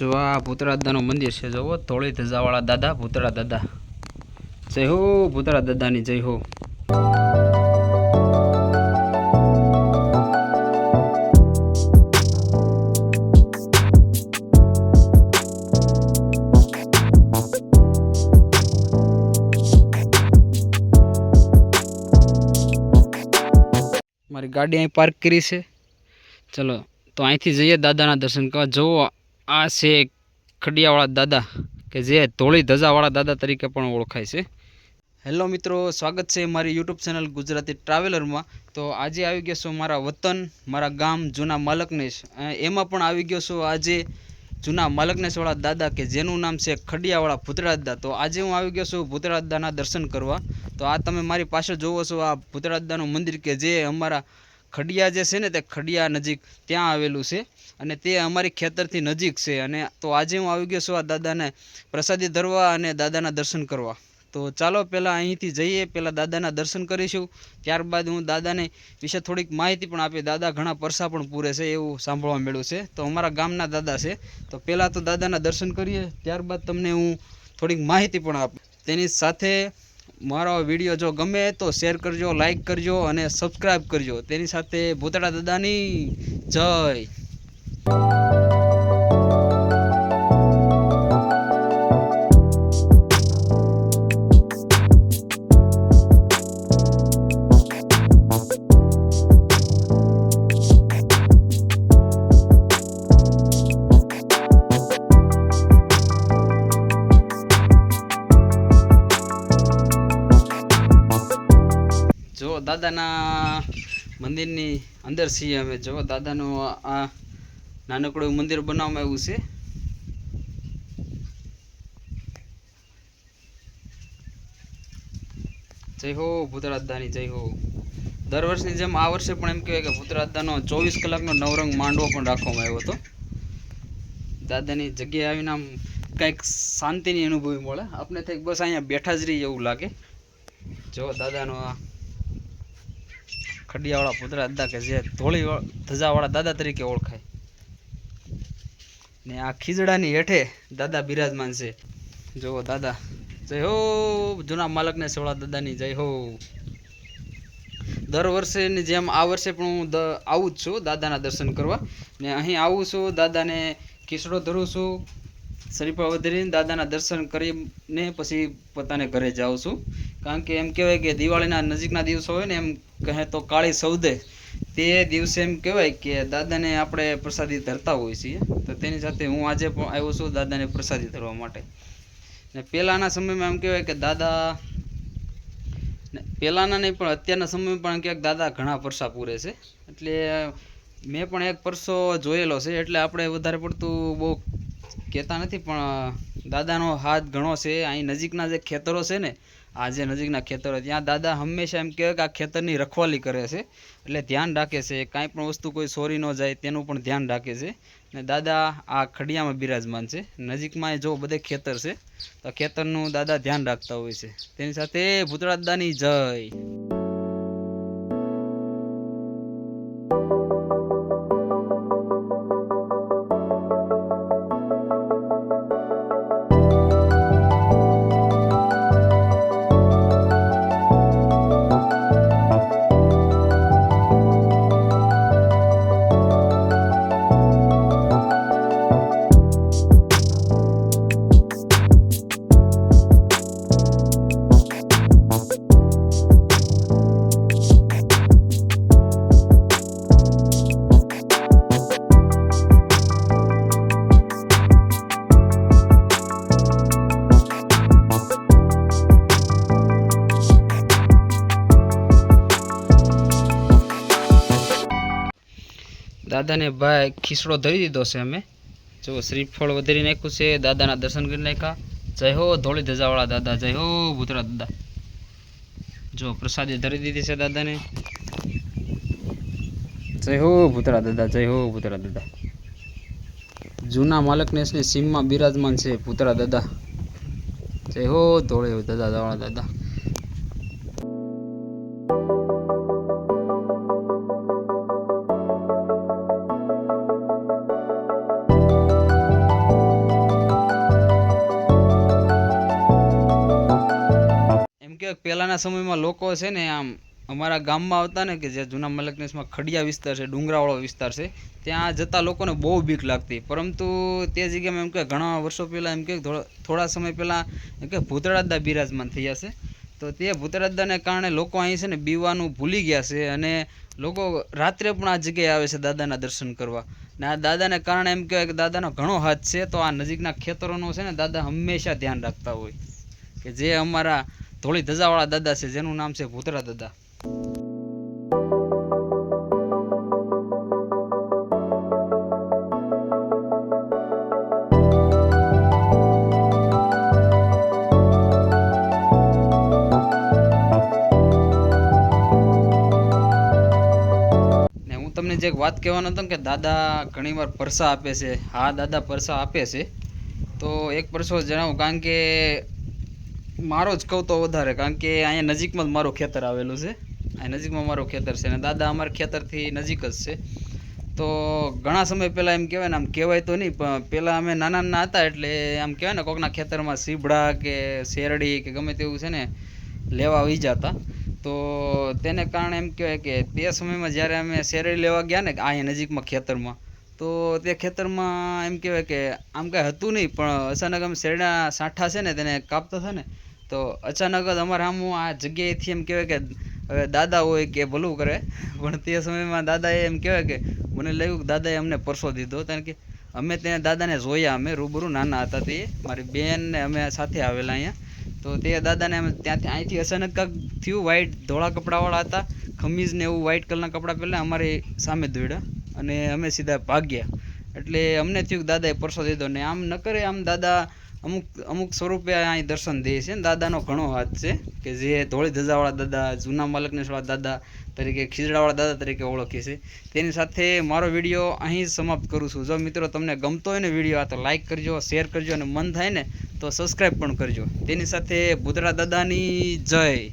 જો આ ભૂતળા દાદાનું મંદિર છે જોવો ધોળી ધજાવાળા દાદા ભૂતળા દાદા. જય હો ભૂતળા દાદાની જય હો. મારી ગાડી અહીં પાર્ક કરી છે. ચલો, તો અહીંથી જઈએ દાદાના દર્શન કરવા. જુઓ આ છે ખડિયાવાળા દાદા, કે જે ધોળી ધજાવાળા દાદા તરીકે પણ ઓળખાય છે. હેલો મિત્રો, સ્વાગત છે મારી યુટ્યુબ ચેનલ ગુજરાતી ટ્રાવેલરમાં. તો આજે આવી ગયો છું મારા વતન, મારા ગામ જૂના માલકનેશ. એમાં પણ આવી ગયો છું આજે જૂના માલકનેશવાળા દાદા, કે જેનું નામ છે ખડિયાવાળા ભૂતળા દાદા તો આજે હું આવી ગયો છું ભૂતળા દાદાના દર્શન કરવા. તો આ તમે મારી પાસે જોવો છો, આ ભૂતળા દાદાનું મંદિર, કે જે અમારા ખડિયા જે છે ને તે ખડિયા નજીક ત્યાં આવેલું છે અને તે અમારી ખેતરથી નજીક છે અને તો આજે હું આવી ગયો છું આ દાદાને પ્રસાદી ધરવા અને દાદાના દર્શન કરવા. તો ચાલો પહેલાં અહીંથી જઈએ, પહેલાં દાદાના દર્શન કરીશું. ત્યારબાદ હું દાદાને વિશે થોડીક માહિતી પણ આપી દાદા ઘણા પરસા પણ પૂરે છે એવું સાંભળવા મળ્યું છે. તો અમારા ગામના દાદા છે. તો પહેલાં તો દાદાના દર્શન કરીએ. ત્યારબાદ તમને હું થોડીક માહિતી પણ આપું. તેની સાથે મારો વીડિયો જો ગમે તો શેર કરજો લાઈક કરજો અને સબસ્ક્રાઈબ કરજો. તેની સાથે ભૂતળા દાદાની જય. જો દાદાના મંદિરની અંદર છીએ અમે. જો દાદાનું આ નાનકડું મંદિર બનાવવામાં આવ્યું છે. જય હો ભૂતળા જય હો. દર વર્ષની જેમ આ વર્ષે પણ એમ કહેવાય કે ભૂતળા ચોવીસ કલાકનો નવરંગ માંડવો પણ રાખવામાં આવ્યો હતો. દાદાની જગ્યાએ આવીને આમ કંઈક શાંતિની અનુભવી મળે. આપણે થઈ બસ અહીંયા બેઠા જ રહીએ એવું લાગે. જો દાદાનો આ ખડિયાવાળા પુતળા દાદા કે જે ધોળી ધજાવાળા દાદા તરીકે ઓળખાય. ને આ ખીજડાની હેઠે દાદા બિરાજમાન છે. જુઓ દાદા. જય હો. જૂના માલકને સેવળા દાદાની જય હો. દર વર્ષેની જેમ આ વર્ષે પણ હું આવું જ છું દાદાના દર્શન કરવા. ને અહીં આવું છું, દાદાને ખીસડો ધરું છું. શરીફા વધારીને દાદાના દર્શન કરીને પછી પોતાને ઘરે જાઉં છું. કારણ કે એમ કહેવાય કે દિવાળીના નજીકના દિવસો હોય ને એમ કહે તો કાળી સૌદે. તે દિવસે એમ કહેવાય કે દાદાને આપણે પ્રસાદી ધરતા હોઈએ છીએ. તો તેની સાથે હું આજે પણ આવ્યો છું દાદાને પ્રસાદી ધરવા માટે. ને પહેલાંના સમયમાં એમ કહેવાય કે દાદા પહેલાંના નહીં, પણ અત્યારના સમયમાં પણ ક્યાંક દાદા ઘણા પરસા પૂરે છે. એટલે મેં પણ એક પરસો જોયેલો છે, એટલે આપણે વધારે પડતું બહુ કહેતા નથી, પણ દાદાનો હાથ ઘણો છે. અહીં નજીકના જે ખેતરો છે ને, આ જે નજીકના ખેતરો ત્યાં દાદા હંમેશા એમ કહે કે આ ખેતરની રખવાલી કરે છે. એટલે ધ્યાન રાખે છે, કાંઈ પણ વસ્તુ કોઈ સોરી ન જાય, તેનું પણ ધ્યાન રાખે છે. ને દાદા આ ખડિયામાં બિરાજમાન છે. નજીકમાં જો બધે ખેતર છે, તો ખેતરનું દાદા ધ્યાન રાખતા હોય છે. તેની સાથે ભૂતળા દાદાની જય. દાદાને ભાઈ ખીસડો ધરી દીધો છે અમે. જો શ્રીફળ વધારી નાખ્યું છે, દાદાના દર્શન કરી નાખ્યા. જય હો ધોળી ધજાવાળા દાદા, જય હો ભૂતરા દાદા. જો પ્રસાદી ધરી દીધી છે દાદાને. જય હો ભૂતરા દાદા, જય હો ભૂતરા દાદા. જૂના માલકનેશની સીમમાં બિરાજમાન છે ભૂતરા દાદા. જય હો ધોળે દાદા વાળા દાદા. આજના સમયમાં લોકો છે ને આમ અમારા ગામમાં આવતા ને કે જે જૂના મલકનેશમાં ખડિયા વિસ્તાર છે, ડુંગરાવાળો વિસ્તાર છે, ત્યાં જતા લોકોને બહુ બીક લાગતી. પરંતુ તે જગ્યામાં એમ કે ઘણા વર્ષો પહેલાં એમ કે થોડા થોડા સમય પહેલાં એમ કે ભૂતળાદા બિરાજમાન થયા છે. તો તે ભૂતળાદાને કારણે લોકો અહીં છે ને બીવાનું ભૂલી ગયા છે અને લોકો રાત્રે પણ આ જગ્યાએ આવે છે દાદાના દર્શન કરવા. ને આ દાદાને કારણે એમ કહેવાય કે દાદાનો ઘણો હાથ છે, તો આ નજીકના ખેતરોનો છે ને દાદા હંમેશા ધ્યાન રાખતા હોય. કે જે અમારા ધોળી ધજાવાળા દાદા છે, જેનું નામ છે ભૂતરા દાદા. તમને જે વાત કહેવાનો હતો કે દાદા ઘણીવાર પરસા આપે છે, હા દાદા પરસા આપે છે, તો એક પરસો જણાવું, કારણ કે મારો જ કહું તો વધારે, કારણ કે અહીંયા નજીકમાં જ મારું ખેતર આવેલું છે. અહીં નજીકમાં મારું ખેતર છે અને દાદા અમારા ખેતરથી નજીક જ છે. તો ઘણા સમય પહેલાં એમ કહેવાય ને, આમ કહેવાય તો નહીં, પણ પહેલાં અમે નાના નાના હતા એટલે આમ કહેવાય ને, કોકના ખેતરમાં સીબડા કે શેરડી કે ગમે તેવું છે ને, લેવા આવી જતા. તો તેને કારણે એમ કહેવાય કે તે સમયમાં જ્યારે અમે શેરડી લેવા ગયા ને અહીંયા નજીકમાં ખેતરમાં, તો તે ખેતરમાં એમ કહેવાય કે આમ કાંઈ હતું નહીં, પણ અચાનક અમે શેરડા સાંઠા છે ને, તેને કાપતા હતા ને તો અચાનક જ અમારે આમ આ જગ્યાએથી એમ કહેવાય કે હવે દાદા હોય કે ભલું કરે, પણ તે સમયમાં દાદાએ એમ કહેવાય કે મને લાગ્યું કે દાદાએ અમને પરસો દીધો, કારણ કે અમે ત્યાં દાદાને જોયા, અમે રૂબરૂ નાના હતા તે, મારી બેન ને અમે સાથે આવેલા અહીંયા. તો તે દાદાને અમે ત્યાંથી અહીંથી અચાનક કાંક થયું વ્હાઇટ ધોળા કપડાવાળા હતા ખમીજ ને એવું વ્હાઇટ કલરના કપડાં પહેલાં અમારી સામે દોડ્યા અને અમે સીધા ભાગ્યા. એટલે અમને થયું કે દાદાએ પરસો દીધો ને આમ ન કરે આમ દાદા અમુક અમુક સ્વરૂપે અહીં દર્શન દે છે. દાદાનો ઘણો હાથ છે કે જે ધોળી ધજાવાળા દાદા, જૂના માલકનેશવાળા દાદા તરીકે, ખીજડાવાળા દાદા તરીકે ઓળખે છે. તેની સાથે મારો વીડિયો અહીં સમાપ્ત કરું છું. જો મિત્રો તમને ગમતો હોય ને વીડિયો આ તો લાઈક કરજો શેર કરજો અને મન થાય ને, તો સબસ્ક્રાઈબ પણ કરજો. તેની સાથે ભૂતરા દાદાની જય.